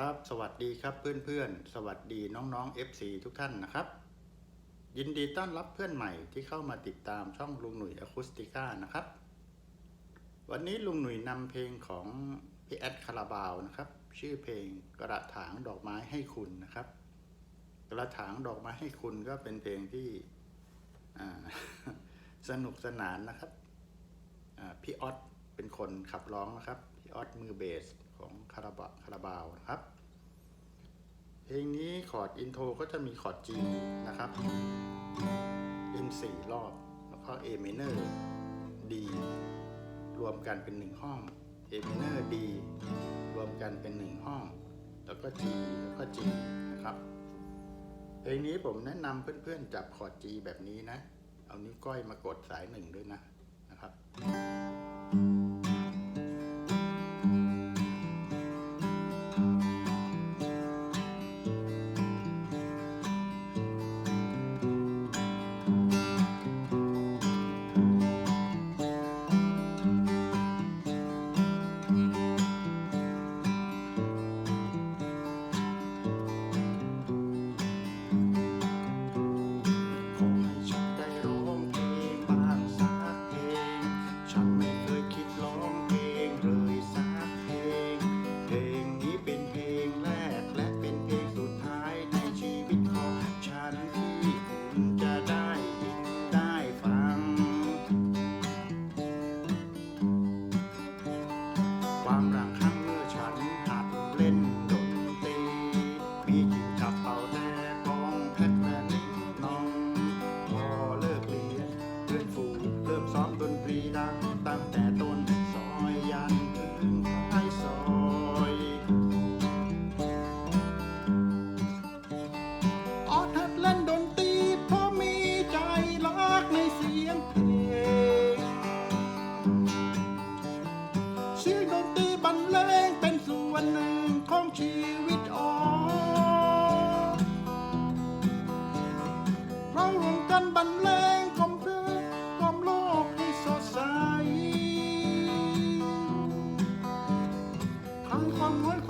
ครับ สวัสดีครับเพื่อนๆ สวัสดีน้องๆ FC ทุกท่านนะครับ ยินดีต้อนรับเพื่อนใหม่ที่เข้ามาติดตามช่องลุงหนุ่ยอะคูสติก้านะครับ วันนี้ลุงหนุ่ยนำเพลงของพี่แอดคาราบาวนะครับ ชื่อเพลงกระถางดอกไม้ให้คุณนะครับ กระถางดอกไม้ให้คุณก็เป็นเพลงที่สนุกสนานนะครับพี่ออสเป็นคนขับร้องนะครับพี่ออสมือเบส ของคาราบาคาราบาวนะครับ เพลงนี้คอร์ดอินโทรก็จะมีคอร์ด G นะครับเล่นสี่รอบ แล้วก็ A minor D รวมกันเป็นหนึ่งห้อง A minor D รวมกันเป็นหนึ่งห้อง แล้วก็ G แล้วก็ G นะครับเพลงนี้ผมแนะนำเพื่อนๆจับคอร์ด G แบบนี้นะ เอานิ้วก้อยมากดสายหนึ่งด้วยนะนะครับ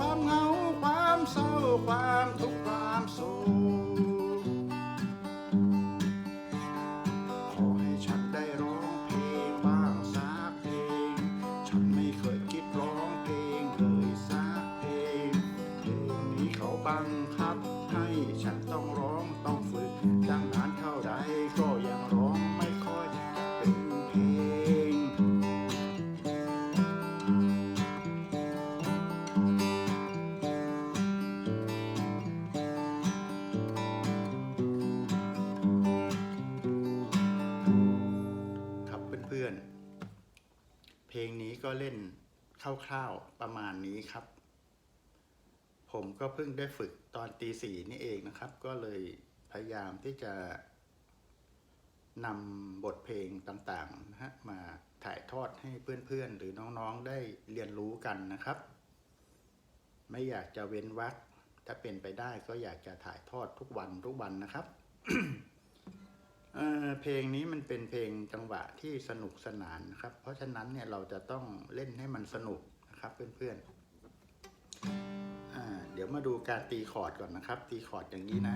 ความเหงาความเศร้าความทุกข์ความโศ ก็เล่นคร่าวๆประมาณนี้ครับ ผมก็เพิ่งได้ฝึกตอนตีสี่นี่เองนะครับ ก็เลยพยายามที่จะนำบทเพลงต่างๆนะฮะมาถ่ายทอดให้เพื่อนๆ หรือน้องๆได้เรียนรู้กันนะครับ ไม่อยากจะเว้นวรรคถ้าเป็นไปได้ก็อยากจะถ่ายทอดทุกวันทุกวันนะครับ เเพลงนี้มันเป็นเพลงจังหวะที่สนุกสนานนะครับ เพราะฉะนั้นเนี่ยเราจะต้องเล่นให้มันสนุกนะครับเพื่อนๆเดี๋ยวมาดูการตีคอร์ดก่อนนะครับ ตีคอร์ดอย่างนี้นะ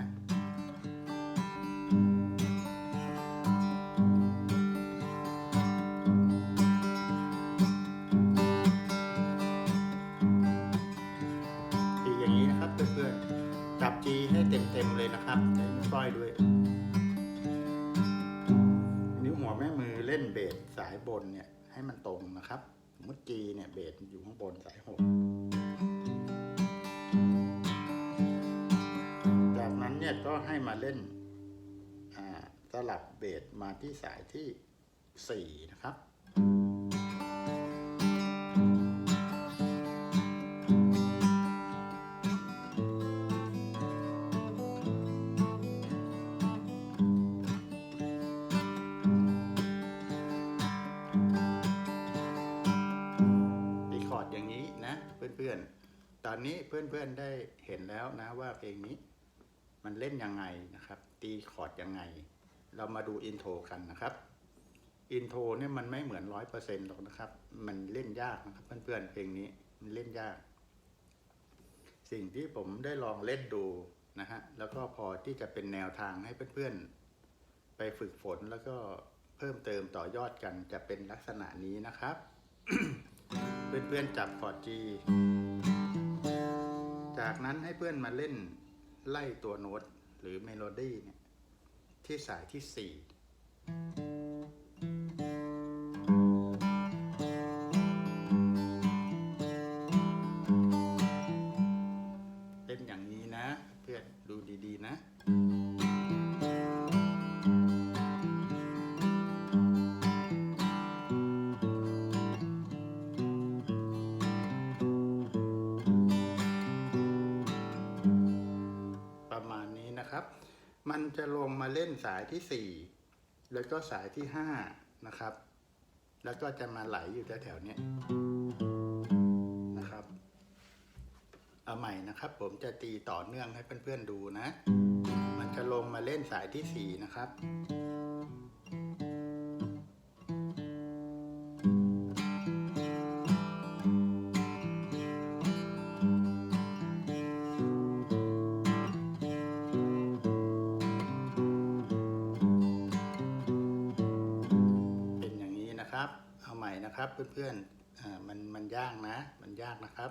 นเนี่ยให้มันตรงนะครับสมมติจีเนี่ยเบสอยู่ข้างบนสายหกจากนั้นเนี่ยก็ให้มาเล่นสลับเบสมาที่สายที่สี่นะครับ ตอนนี้เพื่อนๆได้เห็นแล้วนะว่าเพลงนี้ มันเล่นยังไงนะครับ ตีคอร์ดยังไง เรามาดูอินโทรกันนะครับอินโทรเนี่ยมันไม่เหมือนร้อยเปอร์เซ็นต์หรอกนะครับ มันเล่นยากนะครับเพื่อนๆเพลงนี้มันเล่นยาก สิ่งที่ผมได้ลองเล่นดูนะฮะแล้วก็พอที่จะเป็นแนวทางให้เพื่อนๆ ไปฝึกฝนแล้วก็เพิ่มเติมต่อยอดกันจะเป็นลักษณะนี้นะครับ เพื่อนๆจับคอร์ด G จากนั้นให้เพื่อนมาเล่นไล่ตัวโน้ตหรือเมโลดี้เนี่ยที่สายที่สี่ มันจะลงมาเล่นสายที่ 4 แล้วก็สายที่ 5 นะครับ แล้วก็จะมาไหลอยู่แถวๆนี้นะครับ เอาใหม่นะครับ ผมจะตีต่อเนื่องให้เพื่อนๆดูนะ มันจะลงมาเล่นสายที่ 4 นะครับ นะครับเพื่อนๆมันมันยากนะ มันยากนะครับ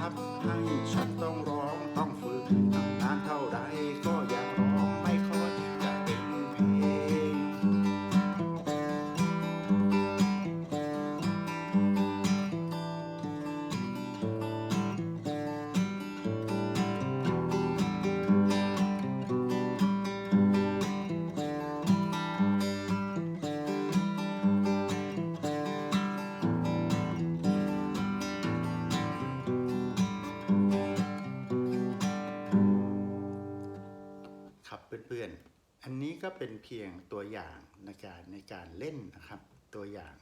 บังคับให้ ก็เป็นเพียงตัวอย่างในการในการเล่นนะครับ ตัวอย่าง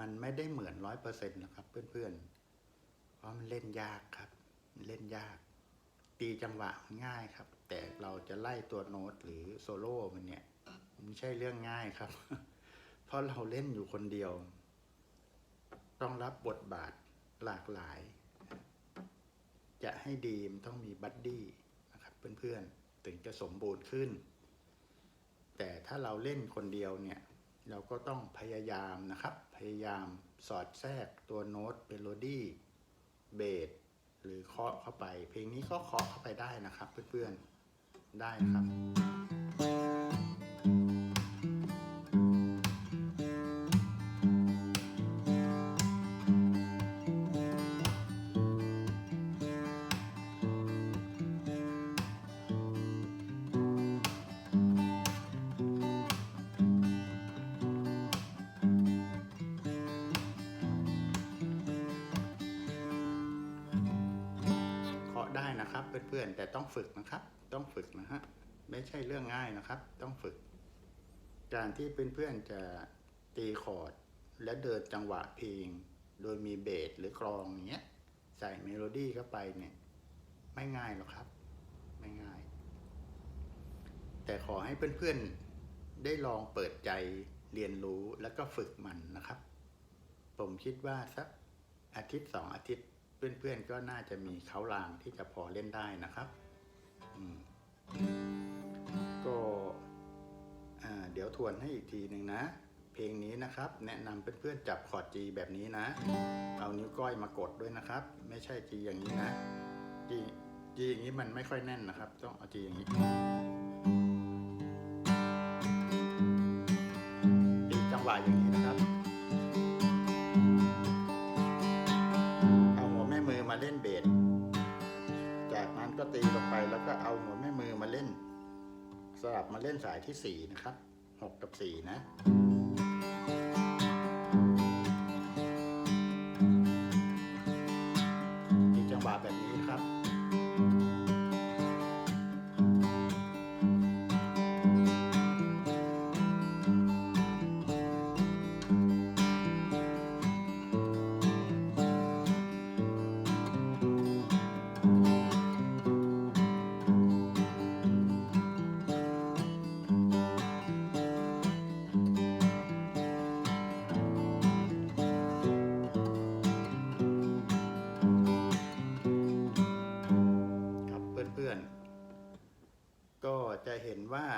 มันไม่ได้เหมือนร้อยเปอร์เซ็นต์นะครับ เพื่อนๆ เพราะมันเล่นยากครับ มันเล่นยาก ตีจังหวะง่ายครับ แต่เราจะไล่ตัวโน้ตหรือโซโล่มันเนี่ยมันไม่ใช่เรื่องง่ายครับ เพราะเราเล่นอยู่คนเดียว ต้องรับบทบาทหลากหลาย จะให้ดีมันต้องมีบัดดี้นะครับเพื่อนๆ ถึงจะสมบูรณ์ขึ้น แต่ถ้าเราเล่นคนเดียวเนี่ยเราก็ต้องพยายามนะครับ พยายามสอดแทรกตัวโน้ตเมโลดี้เบสหรือเคาะเข้าไป เพลงนี้ก็เคาะเข้าไปได้นะครับเพื่อนๆได้นะครับ พื่อน แต่ต้องฝึกนะครับ ต้องฝึกนะฮะไม่ใช่เรื่องง่ายนะครับ ต้องฝึก การที่เพื่อนๆจะตีคอร์ดและเดินจังหวะเพลง โดยมีเบสหรือกลองอย่างเงี้ยใส่เมโลดี้เข้าไปเนี่ย ไม่ง่ายหรอกครับ ไม่ง่าย แต่ขอให้เพื่อนๆได้ลองเปิดใจเรียนรู้แล้วก็ฝึกมันนะครับ ผมคิดว่าสักอาทิตย์สองอาทิตย์ เพื่อนๆก็น่าจะมีเขาลางที่จะพอเล่นได้นะครับก็เดี๋ยวทวนให้อีกทีหนึ่งนะ เพลงนี้นะครับ แนะนำเพื่อนๆจับคอร์ด G แบบนี้นะ เอานิ้วก้อยมากดด้วยนะครับ ไม่ใช่ G อย่างนี้นะ G G อย่างนี้มันไม่ค่อยแน่นนะครับ ต้องเอา G อย่างนี้ตีจังหวะอย่างนี้ มาเล่นสายที่สี่นะครับหกกับสี่นะ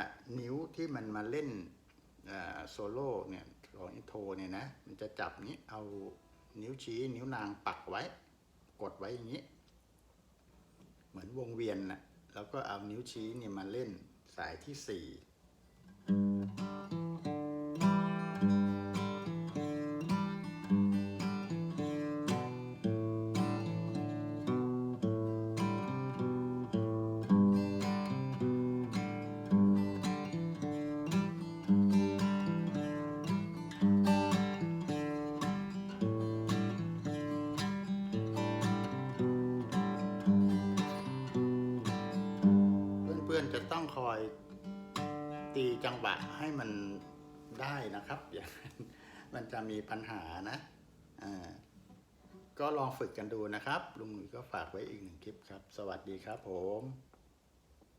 านิ้วที่มันมาเล่นโซโล่เนี่ยของอินโทเนี่ยนะ มันจะจับนี้เอานิ้วชี้นิ้วนางปักไว้ กดไว้อย่างนี้ เหมือนวงเวียนนะแล้วก็เอานิ้วชี้เนี่ยมาเล่นสายที่สี่ ตีจังหวะให้มันได้นะครับอย่างมันจะมีปัญหานะอ่าก็ลองฝึกกันดูนะครับ ลุงหนุ่ยก็ฝากไว้อีกหนึ่งคลิปครับ สวัสดีครับผม